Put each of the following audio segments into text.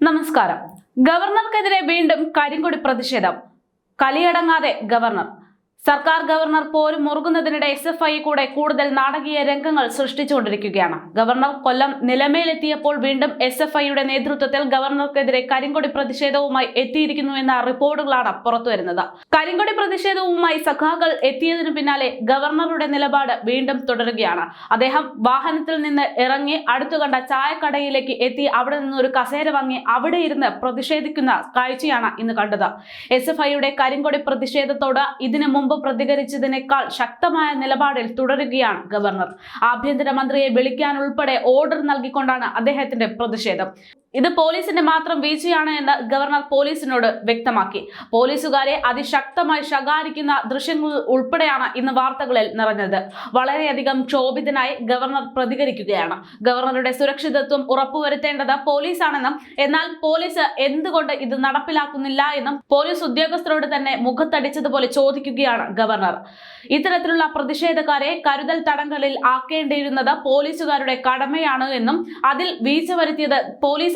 നമസ്കാരം. ഗവർണർക്കെതിരെ വീണ്ടും കരിങ്കൊടി പ്രതിഷേധം. കലിയടങ്ങാതെ ഗവർണർ സർക്കാർ ഗവർണർ പോരും മുറുകുന്നതിനിടെ എസ് എഫ് ഐ കൂടെ കൂടുതൽ നാടകീയ രംഗങ്ങൾ സൃഷ്ടിച്ചുകൊണ്ടിരിക്കുകയാണ്. ഗവർണർ കൊല്ലം നിലമേലെത്തിയപ്പോൾ വീണ്ടും എസ് എഫ് ഐയുടെ നേതൃത്വത്തിൽ ഗവർണർക്കെതിരെ കരിങ്കൊടി പ്രതിഷേധവുമായി എത്തിയിരിക്കുന്നു എന്ന റിപ്പോർട്ടുകളാണ് പുറത്തുവരുന്നത്. കരിങ്കൊടി പ്രതിഷേധവുമായി സഖാക്കൾ എത്തിയതിനു പിന്നാലെ ഗവർണറുടെ നിലപാട് വീണ്ടും തുടരുകയാണ്. അദ്ദേഹം വാഹനത്തിൽ നിന്ന് ഇറങ്ങി അടുത്തു കണ്ട ചായക്കടയിലേക്ക് എത്തി അവിടെ നിന്ന് ഒരു കസേര വാങ്ങി അവിടെ ഇരുന്ന് പ്രതിഷേധിക്കുന്ന കാഴ്ചയാണ് ഇന്ന് കണ്ടത്. എസ് എഫ് ഐയുടെ കരിങ്കൊടി പ്രതിഷേധത്തോട് ഇതിനു മുമ്പ് പ്രതികരിച്ചതിനേക്കാൾ ശക്തമായ നിലപാടിൽ തുടരുകയാണ് ഗവർണർ. ആഭ്യന്തരമന്ത്രിയെ വിളിക്കാൻ ഉൾപ്പെടെ ഓർഡർ നൽകിക്കൊണ്ടാണ് അദ്ദേഹത്തിന്റെ പ്രതിഷേധം. ഇത് പോലീസിന്റെ മാത്രം വീഴ്ചയാണ് എന്ന് ഗവർണർ പോലീസിനോട് വ്യക്തമാക്കി. പോലീസുകാരെ അതിശക്തമായി ശകാരിക്കുന്ന ദൃശ്യങ്ങൾ ഉൾപ്പെടെയാണ് ഇന്ന് വാർത്തകളിൽ നിറഞ്ഞത്. വളരെയധികം ക്ഷോഭിതനായി ഗവർണർ പ്രതികരിക്കുകയാണ്. ഗവർണറുടെ സുരക്ഷിതത്വം ഉറപ്പുവരുത്തേണ്ടത് പോലീസാണെന്നും എന്നാൽ പോലീസ് എന്തുകൊണ്ട് ഇത് നടപ്പിലാക്കുന്നില്ല എന്നും പോലീസ് ഉദ്യോഗസ്ഥരോട് തന്നെ മുഖത്തടിച്ചതുപോലെ ചോദിക്കുകയാണ് ഗവർണർ. ഇത്തരത്തിലുള്ള പ്രതിഷേധക്കാരെ കരുതൽ തടങ്കലിൽ ആക്കേണ്ടിയിരുന്നത് പോലീസുകാരുടെ കടമയാണ് എന്നും അതിൽ വീഴ്ച വരുത്തിയത്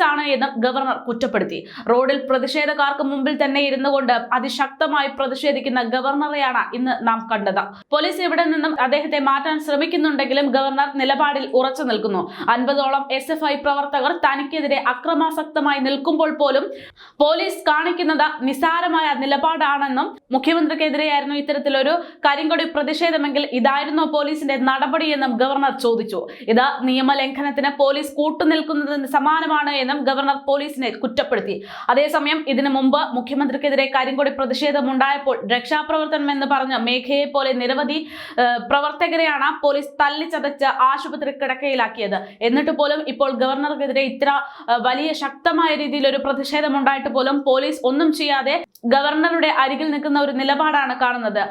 പോലീസാണ് എന്നും ഗവർണർ കുറ്റപ്പെടുത്തി. റോഡിൽ പ്രതിഷേധക്കാർക്ക് മുമ്പിൽ തന്നെ ഇരുന്നു കൊണ്ട് അതിശക്തമായി പ്രതിഷേധിക്കുന്ന ഗവർണറെയാണ് ഇന്ന് നാം കണ്ടത്. പോലീസ് ഇവിടെ നിന്നും അദ്ദേഹത്തെ മാറ്റാൻ ശ്രമിക്കുന്നുണ്ടെങ്കിലും ഗവർണർ നിലപാടിൽ ഉറച്ചു നിൽക്കുന്നു. അൻപതോളം എസ് എഫ് ഐ പ്രവർത്തകർ തനിക്കെതിരെ അക്രമാസക്തമായി നിൽക്കുമ്പോൾ പോലും പോലീസ് കാണിക്കുന്നത് നിസാരമായ നിലപാടാണെന്നും മുഖ്യമന്ത്രിക്കെതിരെയായിരുന്നു ഇത്തരത്തിലൊരു കരിങ്കൊടി പ്രതിഷേധമെങ്കിൽ ഇതായിരുന്നു പോലീസിന്റെ നടപടിയെന്നും ഗവർണർ ചോദിച്ചു. ഇത് നിയമലംഘനത്തിന് പോലീസ് കൂട്ടുനിൽക്കുന്നതിന് സമാനമാണ് എന്നും ഗവർണർ പോലീസിനെ കുറ്റപ്പെടുത്തി. അതേസമയം ഇതിനു മുമ്പ് മുഖ്യമന്ത്രിക്കെതിരെ കരിങ്കൊടി പ്രതിഷേധമുണ്ടായപ്പോൾ രക്ഷാപ്രവർത്തനം എന്ന് പറഞ്ഞ മേഘയെ പോലെ നിരവധി പ്രവർത്തകരെയാണ് പോലീസ് തല്ലിച്ചതച്ച് ആശുപത്രി കിടക്കയിലാക്കിയത്. എന്നിട്ട് പോലും ഇപ്പോൾ ഗവർണർക്കെതിരെ ഇത്ര വലിയ ശക്തമായ രീതിയിൽ ഒരു പ്രതിഷേധം ഉണ്ടായിട്ട് പോലും പോലീസ് ഒന്നും ചെയ്യാതെ ഗവർണറുടെ അരികിൽ നിൽക്കുന്ന ഒരു നിലപാടാണ് കാണുന്നത്.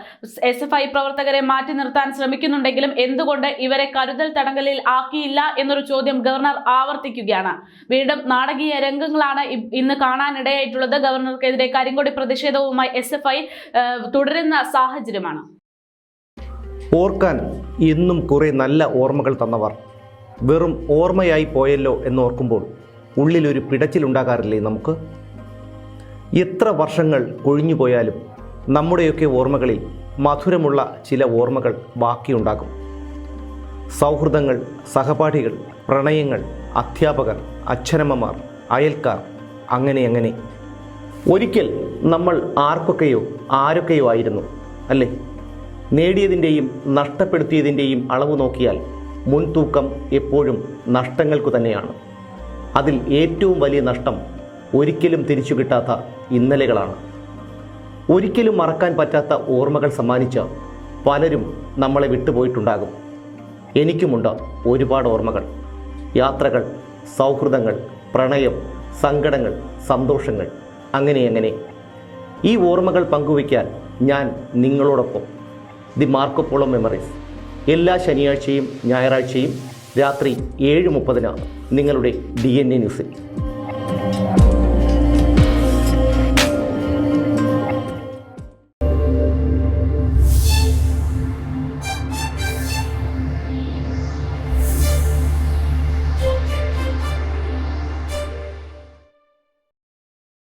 എസ് എഫ് ഐ പ്രവർത്തകരെ മാറ്റി നിർത്താൻ ശ്രമിക്കുന്നുണ്ടെങ്കിലും എന്തുകൊണ്ട് ഇവരെ കരുതൽ തടങ്കലിൽ ആക്കിയില്ല എന്നൊരു ചോദ്യം ഗവർണർ ആവർത്തിക്കുകയാണ്. വീണ്ടും നാടകീയ രംഗങ്ങളാണ് ഇന്ന് കാണാനിടയായിട്ടുള്ളത്. ഗവർണർക്കെതിരെ കരിങ്കൊടി പ്രതിഷേധവുമായി എസ് എഫ് ഐ തുടരുന്ന സാഹചര്യമാണ്. ഓർക്കാൻ ഇന്നും കുറേ നല്ല ഓർമ്മകൾ തന്നവർ. വെറും ഓർമ്മയായി പോയല്ലോ എന്നോർക്കുമ്പോൾ ഉള്ളിലൊരു പിടച്ചിലുണ്ടാകാറില്ലേ നമുക്ക്? എത്ര വർഷങ്ങൾ കൊഴിഞ്ഞുപോയാലും നമ്മുടെയൊക്കെ ഓർമ്മകളിൽ മധുരമുള്ള ചില ഓർമ്മകൾ ബാക്കിയുണ്ടാകും. സൗഹൃദങ്ങൾ സഹപാഠികൾ പ്രണയങ്ങൾ അധ്യാപകർ അച്ഛനമ്മമാർ അയൽക്കാർ അങ്ങനെ അങ്ങനെ. ഒരിക്കൽ നമ്മൾ ആർക്കൊക്കെയോ ആരൊക്കെയോ ആയിരുന്നു അല്ലേ? നേടിയതിന്റെയും നഷ്ടപ്പെടുത്തിയതിന്റെയും അളവ് നോക്കിയാൽ മുൻതൂക്കം എപ്പോഴും നഷ്ടങ്ങൾക്കു തന്നെയാണ്. അതിൽ ഏറ്റവും വലിയ നഷ്ടം ഒരിക്കലും തിരിച്ചു കിട്ടാത്ത ഇന്നലകളാണ്. ഒരിക്കലും മറക്കാൻ പറ്റാത്ത ഓർമ്മകൾ സമ്മാനിച്ച പലരും നമ്മളെ വിട്ടുപോയിട്ടുണ്ടാകും. എനിക്കുമുണ്ട് ഒരുപാട് ഓർമ്മകൾ. യാത്രകൾ സൗഹൃദങ്ങൾ പ്രണയം സങ്കടങ്ങൾ സന്തോഷങ്ങൾ അങ്ങനെ അങ്ങനെ. ഈ ഓർമ്മകൾ പങ്കുവയ്ക്കാൻ ഞാൻ നിങ്ങളോടൊപ്പം. The Marco Polo memories. എല്ലാ ശനിയാഴ്ചയും ഞായറാഴ്ചയും രാത്രി ഏഴ് മുപ്പതിനാണ് നിങ്ങളുടെ ഡി എൻ എ ന്യൂസിൽ.